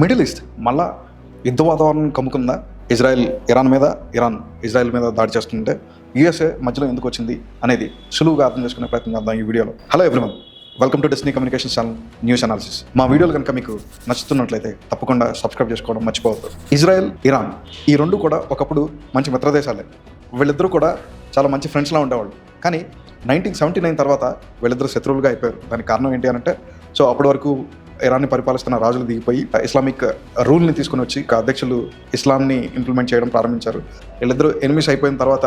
Middle east మళ్ళా యుద్ధ వాతావరణం కమ్ముకుందా ఇజ్రాయెల్ ఇరాన్ మీద ఇరాన్ ఇజ్రాయెల్ మీద దాడి చేస్తుంటే యుఎస్ఏ మధ్యలో ఎందుకు వచ్చింది అనేది సులువుగా అర్థం చేసుకునే ప్రయత్నం చేద్దాం ఈ వీడియోలో. హలో ఎవ్రీవన్ వెల్కమ్ టు డెస్నీ కమ్యూనికేషన్ ఛానల్ న్యూస్ అనాలిసిస్ మా వీడియోలు కనుక మీకు నచ్చుతున్నట్లయితే తప్పకుండా సబ్స్క్రైబ్ చేసుకోవడం మర్చిపోవద్దు. ఇజ్రాయెల్ ఇరాన్ ఈ రెండు కూడా ఒకప్పుడు మంచి మిత్రదేశాలే. వీళ్ళిద్దరూ కూడా చాలా మంచి ఫ్రెండ్స్లా ఉండేవాళ్ళు. కానీ నైన్టీన్ సెవెంటీ నైన్ తర్వాత వీళ్ళిద్దరు శత్రువులుగా అయిపోయారు. దానికి కారణం ఏంటి అని అంటే సో అప్పటి వరకు ఇరాన్ని పరిపాలిస్తున్న రాజులు దిగిపోయి ఇస్లామిక్ రూల్ని తీసుకుని వచ్చి అధ్యక్షులు ఇస్లాంని ఇంప్లిమెంట్ చేయడం ప్రారంభించారు. వీళ్ళిద్దరూ ఎనిమిస్ అయిపోయిన తర్వాత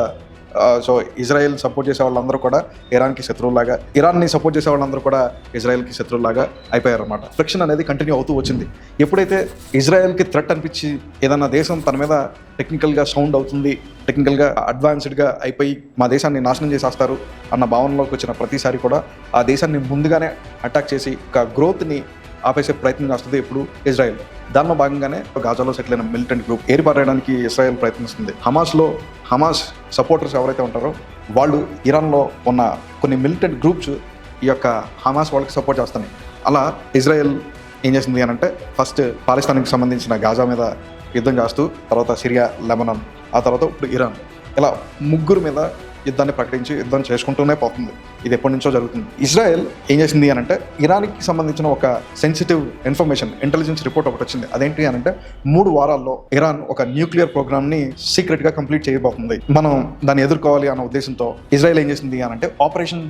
సో ఇజ్రాయెల్ సపోర్ట్ చేసే వాళ్ళందరూ కూడా ఇరాన్కి శత్రువులాగా ఇరాన్ని సపోర్ట్ చేసే వాళ్ళందరూ కూడా ఇజ్రాయెల్కి శత్రువులాగా అయిపోయారు అనమాట ఫ్రిక్షన్ అనేది కంటిన్యూ అవుతూ వచ్చింది. ఎప్పుడైతే ఇజ్రాయెల్కి థ్రెట్ అనిపించి ఏదన్నా దేశం తన మీద టెక్నికల్గా సౌండ్ అవుతుంది టెక్నికల్గా అడ్వాన్స్డ్గా అయిపోయి మా దేశాన్ని నాశనం చేసేస్తారు అన్న భావనలోకి వచ్చిన ప్రతిసారి కూడా ఆ దేశాన్ని ముందుగానే అటాక్ చేసి ఒక గ్రోత్ని ఆపేసే ప్రయత్నం చేస్తుంది ఇప్పుడు ఇజ్రాయెల్. దానిలో భాగంగానే గాజాలో సెటిల్ అయిన మిలిటెంట్ గ్రూప్ ఏర్పాటడానికి ఇస్రాయెల్ ప్రయత్నిస్తుంది. హమాస్లో హమాస్ సపోర్టర్స్ ఎవరైతే ఉంటారో వాళ్ళు ఇరాన్లో ఉన్న కొన్ని మిలిటెంట్ గ్రూప్స్ ఈ యొక్క హమాస్ వాళ్ళకి సపోర్ట్ చేస్తున్నాయి. అలా ఇజ్రాయెల్ ఏం చేసింది అని అంటే ఫస్ట్ పాకిస్తాన్కి సంబంధించిన గాజా మీద యుద్ధం చేస్తూ తర్వాత సిరియా లెబనాన్ ఆ తర్వాత ఇప్పుడు ఇరాన్. ఇలా ముగ్గురు మీద యుద్ధాన్ని ప్రకటించి యుద్ధం చేసుకుంటూనే పోతుంది. ఇది ఎప్పటి నుంచో జరుగుతుంది. ఇజ్రాయెల్ ఏం చేసింది అని అంటే ఇరాన్కి సంబంధించిన ఒక సెన్సిటివ్ ఇన్ఫర్మేషన్ ఇంటెలిజెన్స్ రిపోర్ట్ ఒకటి వచ్చింది. అదేంటి అని అంటే మూడు వారాల్లో ఇరాన్ ఒక న్యూక్లియర్ ప్రోగ్రామ్ని సీక్రెట్గా కంప్లీట్ చేయబోతుంది. మనం దాన్ని ఎదుర్కోవాలి అన్న ఉద్దేశంతో ఇజ్రాయెల్ ఏం చేసింది అని అంటే ఆపరేషన్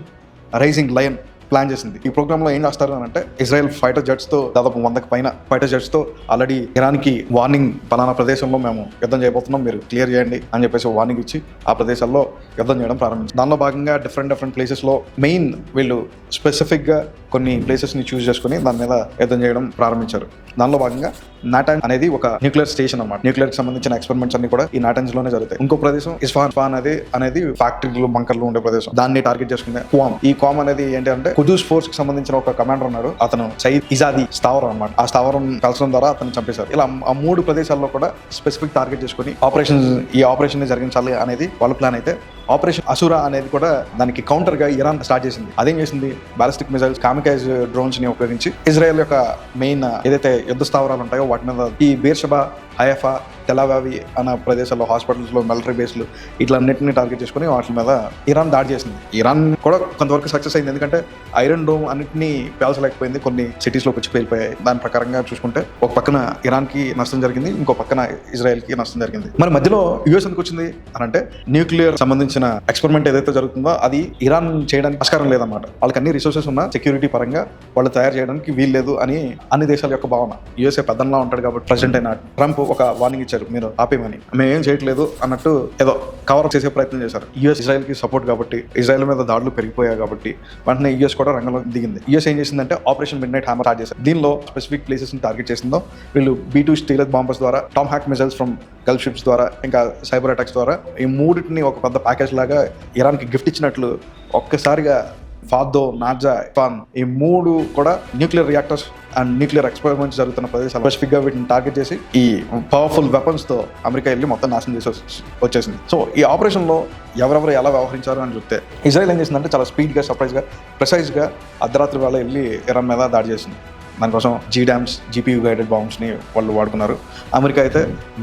రైజింగ్ లయన్ ప్లాన్ చేసింది. ఈ ప్రోగ్రామ్లో ఏం చేస్తారు అని అంటే ఇజ్రాయెల్ ఫైటర్ జెట్స్తో దాదాపు వందకు పైన ఫైటర్ జెట్స్తో ఆల్రెడీ ఇరాన్కి వార్నింగ్ పలానా ప్రదేశంలో మేము యుద్ధం చేయబోతున్నాం మీరు క్లియర్ చేయండి అని చెప్పేసి వార్నింగ్ ఇచ్చి ఆ ప్రదేశాల్లో యుద్ధం చేయడం ప్రారంభించారు దానిలో భాగంగా డిఫరెంట్ డిఫరెంట్ ప్లేసెస్లో మెయిన్ వీళ్ళు స్పెసిఫిక్గా కొన్ని ప్లేసెస్ని చూస్ చేసుకుని దాని మీద యుద్ధం చేయడం ప్రారంభించారు. దానిలో భాగంగా నాటాన్ అనేది ఒక న్యూక్లియర్ స్టేషన్ అనమాట న్యూక్లియర్కి సంబంధించిన ఎక్స్పెరిమెంట్స్ అన్ని కూడా ఈ నాటాన్స్లోనే జరుగుతాయి. ఇంకో ప్రదేశం ఇస్ఫాన్ ఫాన్ అనేది అనేది ఫ్యాక్టరీలు బంకర్లు ఉండే ప్రదేశం. దాన్ని టార్గెట్ చేసుకునే క్వామ్. ఈ క్వామ్ అనేది ఏంటంటే కుదూస్ ఫోర్స్కి సంబంధించిన ఒక కమాండర్ ఉన్నాడు. అతను సైద్ ఇజాది స్థావరం అనమాట ఆ స్థావరం కలసడం ద్వారా అతను చంపేశారు. ఇలా ఆ మూడు ప్రదేశాల్లో కూడా స్పెసిఫిక్ టార్గెట్ చేసుకుని ఆపరేషన్ ఈ ఆపరేషన్ జరిగించాలి అనేది వాళ్ళ ప్లాన్ అయితే. ఆపరేషన్ అసురా అనేది కూడా దానికి కౌంటర్గా ఇరాన్ స్టార్ట్ చేసింది. అదేం చేసింది? బాలిస్టిక్ మిసైల్స్ కామికైజ్ డ్రోన్స్ని ఉపయోగించి ఇజ్రాయెల్ యొక్క మెయిన్ ఏదైతే యుద్ధ స్థావరాలు ఉంటాయో వాటి మీద ఈ బీర్షబా హయఫా తెలావావి అన్న ప్రదేశాల్లో హాస్పిటల్స్లో మిలిటరీ బేస్లు ఇట్లన్నింటినీ టార్గెట్ చేసుకుని వాటి మీద ఇరాన్ దాడి చేసింది. ఇరాన్ కూడా కొంతవరకు సక్సెస్ అయింది. ఎందుకంటే ఐరన్ డోమ్ అన్నింటినీ పేల్చలేకపోయింది. కొన్ని సిటీస్లోకి వచ్చి పేలిపోయాయి. దాని ప్రకారంగా చూసుకుంటే ఒక పక్కన ఇరాన్కి నష్టం జరిగింది. ఇంకో పక్కన ఇజ్రాయెల్కి నష్టం జరిగింది. మరి మధ్యలో యుఎస్ ఎందుకు వచ్చింది? అని అంటే న్యూక్లియర్ సంబంధించిన ఎక్స్పెరిమెంట్ ఏదైతే జరుగుతుందో అది ఇరాన్ చేయడానికి ఆస్కారం లేదన్నమాట. వాళ్ళకి అన్ని రిసోర్సెస్ ఉన్న సెక్యూరిటీ పరంగా వాళ్ళు తయారు చేయడానికి వీలు లేదు అని అన్ని దేశాల యొక్క భావన. యూఎస్ఏ పెద్దంలా ఉంటాడు కాబట్టి ప్రెసిడెంట్ అయిన ట్రంప్ ఒక వార్నింగ్ ఇచ్చారు మీరు ఆపేమని మేమేం చేయట్లేదు అన్నట్టు ఏదో కవర్ చేసే ప్రయత్నం చేశారు. యుఎస్ ఇజ్రాయెల్కి సపోర్ట్ కాబట్టి ఇజ్రాయెల్ మీద దాడులు పెరిగిపోయాయి కాబట్టి వెంటనే యుఎస్ కూడా రంగంలో దిగింది. యుఎస్ ఏం చేసిందంటే operation mid night hammer start చేశారు. దీనిలో స్పెసిఫిక్ ప్లేసెస్ని టార్గెట్ చేసిందో వీళ్ళు బీ టూ స్టీలర్ బాంబర్స్ ద్వారా tomahawk missiles from Gulf ships ద్వారా ఇంకా సైబర్ అటాక్స్ ద్వారా ఈ మూడింటిని ఒక పెద్ద ప్యాకేజ్ లాగా ఇరాన్కి గిఫ్ట్ ఇచ్చినట్లు ఒక్కసారిగా ఫాదో నాజా ఫాన్ ఈ మూడు కూడా nuclear reactors and nuclear experiments జరుగుతున్న ప్రదేశాలు. స్పెసిఫిక్గా వీటిని టార్గెట్ చేసి ఈ పవర్ఫుల్ వెపన్స్తో అమెరికా వెళ్ళి మొత్తం నాశనం చేసి వచ్చేసింది. సో ఈ ఆపరేషన్లో ఎవరెవరు ఎలా వ్యవహరించారు అని చెప్తే ఇజ్రాయెల్ ఏం చేసిందంటే చాలా స్పీడ్గా సర్ప్రైజ్గా ప్రిసైజ్గా అర్ధరాత్రి వేళ వెళ్ళి ఇరాన్ మీద దాడి చేసింది. దానికోసం జీ డ్యామ్స్ జీపీయూ గైడెడ్ బాంబ్స్ని వాళ్ళు వాడుకున్నారు. అమెరికా అయితే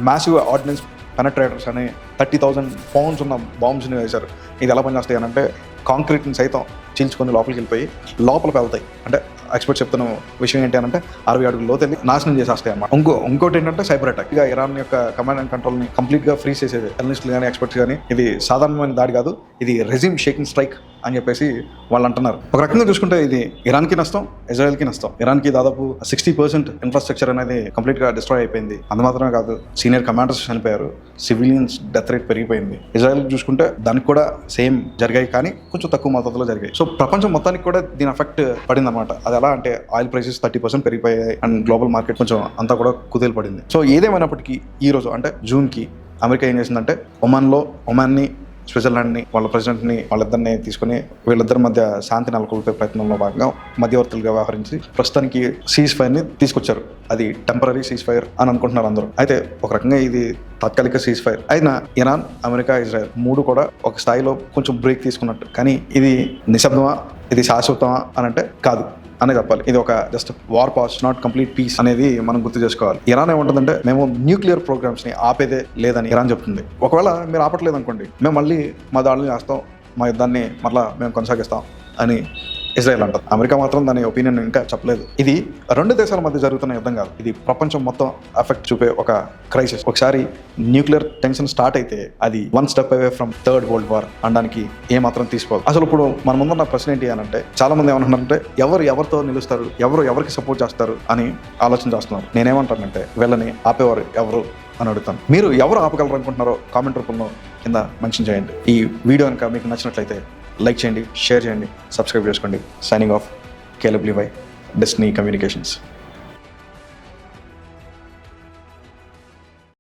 మ్యాసివ్ ఆర్డినెన్స్ పెనట్రేటర్స్ అని థర్టీ థౌజండ్ పౌండ్స్ ఉన్న బాంబ్స్ని వేశారు. ఇది ఎలా పనిచేస్తాయి అని అంటే కాంక్రీట్ని సైతం చీల్చుకొని లోపలికి వెళ్ళిపోయి లోపలికి వెళ్తాయి అంటే ఎక్స్పర్ట్ చెప్తున్న విషయం ఏంటి అని అంటే అరవై అడుగుల లోతు నాశనం చేసేస్తాయి అన్నమాట. ఇంకో ఇంకోటి ఏంటంటే సైబర్ అటాక్ ఇక ఇరాన్ యొక్క కమాండ్ అండ్ కంట్రోల్ని కంప్లీట్గా ఫ్రీజ్ చేసేది. జర్నలిస్టులు కానీ ఎక్స్పర్ట్స్ కానీ ఇది సాధారణమైన దాడి కాదు. ఇది రెజిమ్ షేకింగ్ స్ట్రైక్ అని చెప్పేసి వాళ్ళు అంటున్నారు. ఒక రకంగా చూసుకుంటే ఇది ఇరాన్కి నష్టం ఇజ్రాయెల్కి నష్టం. ఇరాన్కి దాదాపు సిక్స్టీ పర్సెంట్ ఇన్ఫ్రాస్ట్రక్చర్ అనేది కంప్లీట్గా డిస్ట్రాయ్ అయిపోయింది. అంత మాత్రమే కాదు సీనియర్ కమాండర్స్ చనిపోయారు. సివిలియన్స్ డెత్ రేట్ పెరిగిపోయింది. ఇజ్రాయెల్ చూసుకుంటే దానికి కూడా సేమ్ జరిగాయి కానీ కొంచెం తక్కువ మద్దతులో జరిగాయి. సో సో ప్రపంచం మొత్తానికి కూడా దీని ఎఫెక్ట్ పడింది అనమాట అది ఎలా అంటే ఆయిల్ ప్రైసెస్ థర్టీ పర్సెంట్ పెరిగిపోయాయి అండ్ గ్లోబల్ మార్కెట్ కొంచెం అంతా కూడా కుదేలు పడింది. సో ఏదేమైనప్పటికీ ఈ రోజు అంటే జూన్కి అమెరికా ఏం చేసిందంటే ఒమాన్లో ఒమాన్ని స్విట్జర్లాండ్ని వాళ్ళ ప్రెసిడెంట్ని వాళ్ళిద్దరిని తీసుకుని వీళ్ళిద్దరి మధ్య శాంతి నెలకొల్పే ప్రయత్నంలో భాగంగా మధ్యవర్తులుగా వ్యవహరించి ప్రస్తుతానికి సీజ్ ఫైర్ని తీసుకొచ్చారు. అది టెంపరీ సీజ్ ఫైర్ అని అనుకుంటున్నారు అందరూ. అయితే ఒక రకంగా ఇది తాత్కాలిక సీజ్ ఫైర్ అయినా ఇరాన్ అమెరికా ఇజ్రాయెల్ మూడు కూడా ఒక స్థాయిలో కొంచెం బ్రేక్ తీసుకున్నట్టు. కానీ ఇది నిశ్శబ్దమా? ఇది శాశ్వతమా? అని అంటే కాదు. అనే చెప్పాలి. ఇది ఒక just war pause not complete peace అనేది మనం గుర్తు చేసుకోవాలి. ఇరాన్ ఏమంటుందంటే మేము న్యూక్లియర్ ప్రోగ్రామ్స్ని ఆపేదే లేదని ఇరాన్ చెప్తుంది. ఒకవేళ మీరు ఆపట్లేదు అనుకోండి మేము మళ్ళీ మా దాడులు చేస్తాం మా యుద్ధాన్ని మరలా మేము కొనసాగిస్తాం అని ఇజ్రాయెల్ అంటారు. అమెరికా మాత్రం దాని ఒపీనియన్ ఇంకా చెప్పలేదు. ఇది రెండు దేశాల మధ్య జరుగుతున్న యుద్ధం కాదు. ఇది ప్రపంచం మొత్తం ఎఫెక్ట్ చూపే ఒక క్రైసిస్ ఒకసారి న్యూక్లియర్ టెన్షన్ స్టార్ట్ అయితే అది one step away from third world war అనడానికి ఏ మాత్రం తీసుకోవాలి అసలు ఇప్పుడు మన ముందున్న ప్రశ్న ఏంటి అని అంటే చాలా మంది ఏమంటున్నారంటే ఎవరు ఎవరితో నిలుస్తారు? ఎవరు ఎవరికి సపోర్ట్ చేస్తారు? అని ఆలోచన చేస్తున్నారు. నేనేమంటానంటే వీళ్ళని ఆపేవారు ఎవరు అని అడుగుతాను. మీరు ఎవరు ఆపగలరు అనుకుంటున్నారో కామెంట్ రూపంలో కింద మెన్షన్ చేయండి. ఈ వీడియో కనుక మీకు నచ్చినట్లయితే లైక్ చేయండి షేర్ చేయండి సబ్స్క్రైబ్ చేసుకోండి. సైనింగ్ ఆఫ్ కేలబ్లీవై డెస్నీ కమ్యూనికేషన్స్